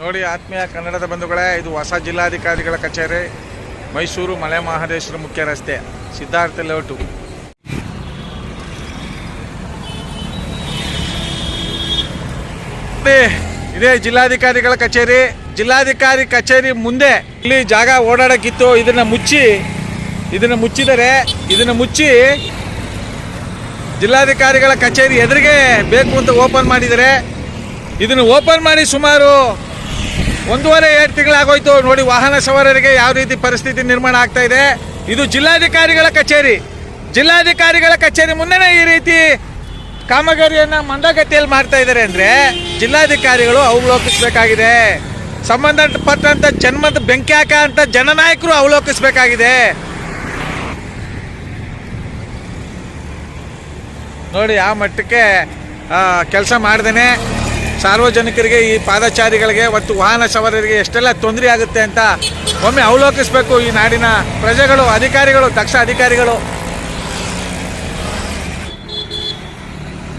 ನೋಡಿ ಆತ್ಮೀಯ ಕನ್ನಡದ ಬಂಧುಗಳೇ ಇದು ಹೊಸ ಜಿಲ್ಲಾಧಿಕಾರಿಗಳ ಕಚೇರಿ ಮೈಸೂರು ಮಲೆ ಮಹದೇಶ್ವರ ಮುಖ್ಯ ರಸ್ತೆ ಸಿದ್ಧಾರ್ಥ ನೋಡಿ, ಇದೇ ಜಿಲ್ಲಾಧಿಕಾರಿಗಳ ಕಚೇರಿ ಜಿಲ್ಲಾಧಿಕಾರಿ ಕಚೇರಿ ಮುಂದೆ ಇಲ್ಲಿ ಜಾಗ ಓಡಾಡಕ್ಕಿತ್ತು. ಇದನ್ನ ಮುಚ್ಚಿ ಇದನ್ನ ಮುಚ್ಚಿದರೆ ಇದನ್ನ ಮುಚ್ಚಿ ಜಿಲ್ಲಾಧಿಕಾರಿಗಳ ಕಚೇರಿ ಎದುರಿಗೆ ಬೇಕು ಅಂತ ಓಪನ್ ಮಾಡಿದರೆ ಇದನ್ನು ಓಪನ್ ಮಾಡಿ ಸುಮಾರು ಒಂದೂವರೆ ಎರಡು ತಿಂಗಳಾಗೋಯ್ತು. ನೋಡಿ, ವಾಹನ ಸವಾರರಿಗೆ ಯಾವ ರೀತಿ ಪರಿಸ್ಥಿತಿ ನಿರ್ಮಾಣ ಆಗ್ತಾ ಇದೆ. ಇದು ಜಿಲ್ಲಾಧಿಕಾರಿಗಳ ಕಚೇರಿ. ಜಿಲ್ಲಾಧಿಕಾರಿಗಳ ಕಚೇರಿ ಮುಂದೆನೇ ಈ ರೀತಿ ಕಾಮಗಾರಿಯನ್ನು ಮಂದಗತಿಯಲ್ಲಿ ಮಾಡ್ತಾ ಇದ್ದಾರೆ ಅಂದ್ರೆ ಜಿಲ್ಲಾಧಿಕಾರಿಗಳು ಅವಲೋಕಿಸಬೇಕಾಗಿದೆ. ಸಂಬಂಧಪಟ್ಟಂತ ಜನ್ಮದ ಬೆಂಕಿ ಅಂತ ಜನನಾಯಕರು ಅವಲೋಕಿಸಬೇಕಾಗಿದೆ. ನೋಡಿ, ಆ ಮಟ್ಟಕ್ಕೆ ಕೆಲಸ ಮಾಡ್ದೇನೆ. ಸಾರ್ವಜನಿಕರಿಗೆ ಈ ಪಾದಚಾರಿಗಳಿಗೆ ಮತ್ತು ವಾಹನ ಸವಾರರಿಗೆ ಎಷ್ಟೆಲ್ಲ ತೊಂದರೆ ಆಗುತ್ತೆ ಅಂತ ಒಮ್ಮೆ ಅವಲೋಕಿಸಬೇಕು ಈ ನಾಡಿನ ಪ್ರಜೆಗಳು, ಅಧಿಕಾರಿಗಳು, ದಕ್ಷ ಅಧಿಕಾರಿಗಳು.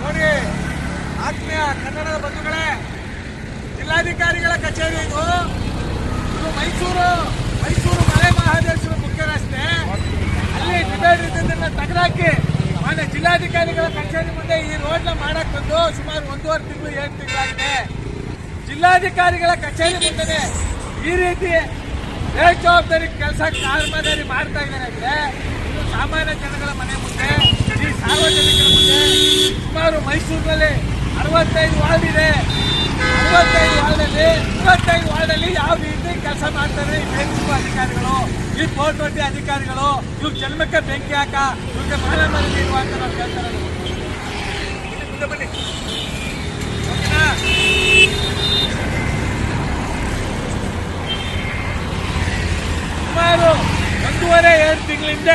ನೋಡಿ, ಆತ್ಮೀಯ ಕನ್ನಡದ ಬಂಧುಗಳೇ, ಜಿಲ್ಲಾಧಿಕಾರಿಗಳ ಕಚೇರಿ ಇದು. ಮೈಸೂರು ಮಲೆ ಮಹದೇಶ್ವರ ಮುಖ್ಯ ರಸ್ತೆ ಅಲ್ಲಿ ಡಿವೈಡ್ ಇದ್ದದನ್ನ ತೆಗೆದಾಕಿ ಮಾನ್ಯ ಜಿಲ್ಲಾಧಿಕಾರಿಗಳ ಕಚೇರಿ ಮುಂದೆ ಈ ರೋಡ್ನ ಮಾಡಕ್ ಬಂದು ಸುಮಾರು ಒಂದೂವರೆ ತಿಂಗಳು, ಏಳು ತಿಂಗಳಾಗಿದೆ ಜಿಲ್ಲಾಧಿಕಾರಿಗಳ ಕಚೇರಿ ಮುಂದೆ ಈ ರೀತಿ ಬೇಜವಾಬ್ದಾರಿ ಕೆಲಸ ಕಾಮಗಾರಿ ಮಾಡ್ತಾ ಇದ್ದಾರೆ ಅಂದ್ರೆ ಇದು ಸಾಮಾನ್ಯ ಜನಗಳ ಮನೆ ಮುಂದೆ ಈ ಸಾರ್ವಜನಿಕರ ಮುಂದೆ ಸುಮಾರು ಮೈಸೂರಿನಲ್ಲಿ ಅರವತ್ತೈದು ವಾರ್ಡ್ ಇದೆ ಅರವತ್ತೈದು ವಾರ್ಡಲ್ಲಿ ಮೂವತ್ತೈದು ವಾರ್ಡಲ್ಲಿ ಯಾವ ರೀತಿ ಕೆಲಸ ಮಾಡ್ತಾರೆ ಈ ಬೇಸಿಗೆ ಅಧಿಕಾರಿಗಳು, ಈ ಕೋರ್ಟ್ ಅಧಿಕಾರಿಗಳು, ಇವ್ರ ಜನ್ಮಕ್ಕೆ ಬೆಂಕಿ ಹಾಕ, ಇವ್ರಿಗೆ ಮಾನ ಮನೆ ಅಂತ ನಾವು ಕೇಳ್ತಾ ಇರೋದು. ಇಲ್ಲಿ ಮುಂದೆ? ಸುಮಾರು ಒಂದೂವರೆ, ಎರಡು ತಿಂಗಳಿಂದ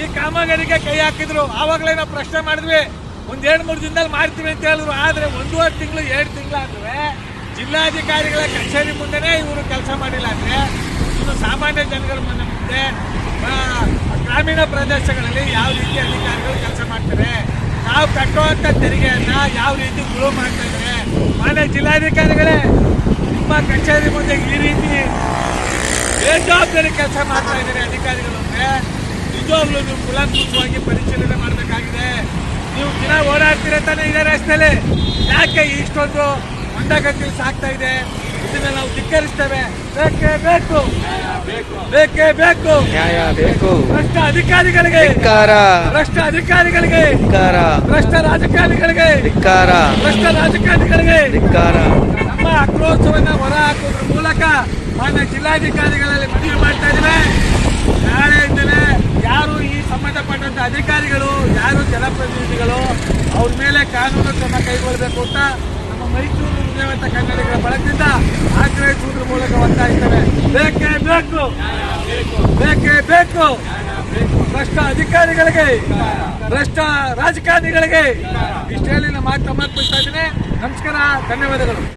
ಈ ಕಾಮಗಾರಿಗೆ ಕೈ ಹಾಕಿದ್ರು. ಆವಾಗಲೇ ನಾವು ಪ್ರಶ್ನೆ ಮಾಡಿದ್ವಿ, ಒಂದು ಎರಡು, ಮೂರು ದಿನದಲ್ಲಿ ಮಾಡ್ತೀವಿ ಅಂತ ಹೇಳಿದ್ರು. ಆದರೆ ಒಂದೂವರೆ ತಿಂಗಳು, ಎರಡು ತಿಂಗಳಾದ್ರೆ ಜಿಲ್ಲಾಧಿಕಾರಿಗಳ ಕಚೇರಿ ಮುಂದೆನೇ ಇವರು ಕೆಲಸ ಮಾಡಿಲ್ಲ ಅಂದರೆ ಇನ್ನು ಸಾಮಾನ್ಯ ಜನಗಳ ಮುಂದೆ ಗ್ರಾಮೀಣ ಪ್ರದೇಶಗಳಲ್ಲಿ ಯಾವ ರೀತಿ ಅಧಿಕಾರಿಗಳು ಕೆಲಸ ಮಾಡ್ತಾರೆ? ನಾವು ತೆರಿಗೆಯನ್ನು ಯಾವ ರೀತಿ ಗುಳು ಮಾಡ್ತಾ ಇದ್ದಾರೆ ಮಾನ್ಯ ಜಿಲ್ಲಾಧಿಕಾರಿಗಳೇ, ನಿಮ್ಮ ಕಚೇರಿ ಮುಂದೆ ಈ ರೀತಿ ಬೇಜವಾಬ್ದಾರಿ ಕೆಲಸ ಮಾಡ್ತಾ ಇದ್ದಾರೆ ಅಧಿಕಾರಿಗಳು ಅಂದರೆ ನಿಜವಾಗ್ಲೂ ನೀವು ಪರಿಶೀಲನೆ ಮಾಡಬೇಕಾಗಿದೆ. ನೀವು ದಿನ ಓಡಾಡ್ತೀರ ತಾನೇ ಇದೇ ರಸ್ತೆಯಲ್ಲಿ ಯಾಕೆ ಇಷ್ಟೊಂದು ಮಂದಗತಿ ಸಾಕ್ತಾ ಇದೆ? ಇದನ್ನ ನಾವು ಧಿಕ್ಕರಿಸ್ತೇವೆ. ಬೇಕೇ ಬೇಕು. ಬೇಕೇ ಬೇಕು. ನ್ಯಾಯ ಬೇಕು. ಭ್ರಷ್ಟ ಅಧಿಕಾರಿಗಳಿಗೆ. ಧಿಕ್ಕಾರ. ಭ್ರಷ್ಟ ಅಧಿಕಾರಿಗಳಿಗೆ. ಧಿಕ್ಕಾರ. ಭ್ರಷ್ಟ ರಾಜಕಾರಣಿಗಳಿಗೆ. ಧಿಕ್ಕಾರ. ಭ್ರಷ್ಟ ರಾಜಕಾರಣಿಗಳಿಗೆ. ಧಿಕ್ಕಾರ. ನಮ್ಮ ಆಕ್ರೋಶವನ್ನ ಹೊರ ಹಾಕೋದ್ರ ಮೂಲಕ ಮಾನ್ಯ ಜಿಲ್ಲಾಧಿಕಾರಿಗಳಲ್ಲಿ ಮನವಿ ಮಾಡ್ತಾ ಇದ್ದೇವೆ. ನಾಳೆಯಿಂದಲೇ ಯಾರು ಈ ಸಂಬಂಧಪಟ್ಟಂತ ಅಧಿಕಾರಿಗಳು ಯಾರು ಜನಪ್ರತಿನಿಧಿಗಳು ಅವ್ರ ಮೇಲೆ ಕಾನೂನು ಕ್ರಮ ಕೈಗೊಳ್ಳಬೇಕು ಅಂತ ಮೈಸೂರು ಹೃದಯವಂತ ಕನ್ನಡಿಗರ ಬಳಗದಿಂದ ಆಗ್ರಹಿಸುವುದರ ಮೂಲಕ ಒತ್ತಾಯಿಸ್ತೇವೆ. ಬೇಕೇ ಬೇಕು. ಬೇಕೇ ಬೇಕು. ಭ್ರಷ್ಟ ಅಧಿಕಾರಿಗಳಿಗೆ, ಭ್ರಷ್ಟ ರಾಜಕಾರಣಿಗಳಿಗೆ ಇಷ್ಟೇ ಮಾತು ಇದ್ದೇನೆ. ನಮಸ್ಕಾರ, ಧನ್ಯವಾದಗಳು.